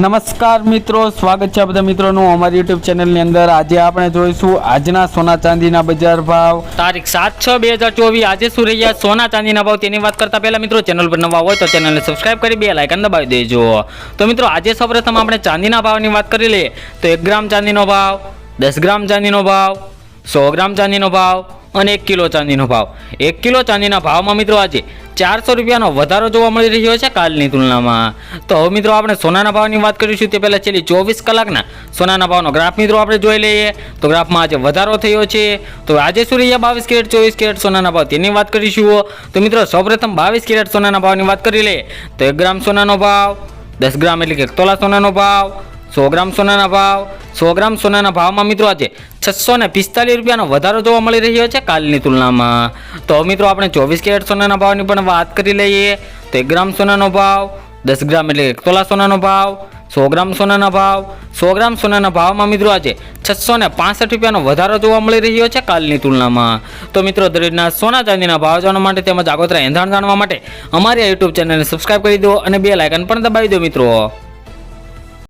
નમસ્કાર મિત્રો, સ્વાગત છે બધા મિત્રોનું અમારી યુટ્યુબ ચેનલની અંદર. આજે આપણે જોઈશું આજના સોના ચાંદીના બજાર ભાવ. તારીખ સાત છ બે હજાર ચોવીસ, આજે શું રહ્યા સોના ચાંદીના ભાવ? તેની વાત કરતા પહેલા મિત્રો, ચેનલ પર નવા હોય તો ચેનલને સબસ્ક્રાઈબ કરી, બે લાઇકન દબાવી દેજો. તો મિત્રો, આજે સૌપ્રથમ આપણે ચાંદીના ભાવની વાત કરી લઈએ. તો એક ગ્રામ ચાંદીનો ભાવ, દસ ગ્રામ ચાંદીનો ભાવ, સો ગ્રામ ચાંદીનો ભાવ અને એક કિલો ચાંદીનો ભાવ. એક કિલો ચાંદીના ભાવમાં મિત્રો, આજે ચારસો રૂપિયાનો વધારો જોવા મળી રહ્યો છે કાલની તુલનામાં. તો હવે મિત્રો આપણે સોનાના ભાવની વાત કરીશું. તે પહેલાં છેલ્લી ચોવીસ કલાકના સોનાના ભાવનો ગ્રાફ મિત્રો આપણે જોઈ લઈએ. તો ગ્રાફમાં આજે વધારો થયો છે. તો આજે શું રહ્યા? બાવીસ કેરેટ, ચોવીસ કેરેટ સોનાના ભાવ. તેની વાત કરીશું તો મિત્રો સૌપ્રથમ બાવીસ કેરેટ સોનાના ભાવની વાત કરી લઈએ. તો એક ગ્રામ સોનાનો ભાવ, દસ ગ્રામ એટલે કે એક તોલા સોનાનો ભાવ સો ગ્રામ સોનાના ભાવ, સો ગ્રામ સોનાના ભાવમાં મિત્રો આજે છસો ને પિસ્તાલીસ રૂપિયાનો વધારો જોવા મળી રહ્યો છે કાલની તુલનામાં. તો મિત્રો આપણે ચોવીસ કેરેટ સોનાના ભાવની પણ વાત કરી લઈએ. તો એક ગ્રામ સોનાનો ભાવ, દસ ગ્રામ એટલે એક તોલા સોનાનો ભાવ, સો ગ્રામ સોનાના ભાવ, સો ગ્રામ સોનાના ભાવમાં મિત્રો આજે છસો ને પાસઠ રૂપિયાનો વધારો જોવા મળી રહ્યો છે કાલની તુલનામાં. તો મિત્રો દરેકના સોના ચાંદીના ભાવ જાણવા માટે તેમજ આગોતરા એંધાણ જાણવા માટે અમારી યુટ્યુબ ચેનલને સબસ્ક્રાઈબ કરી દો અને બે લાઇકન પણ દબાવી દો મિત્રો.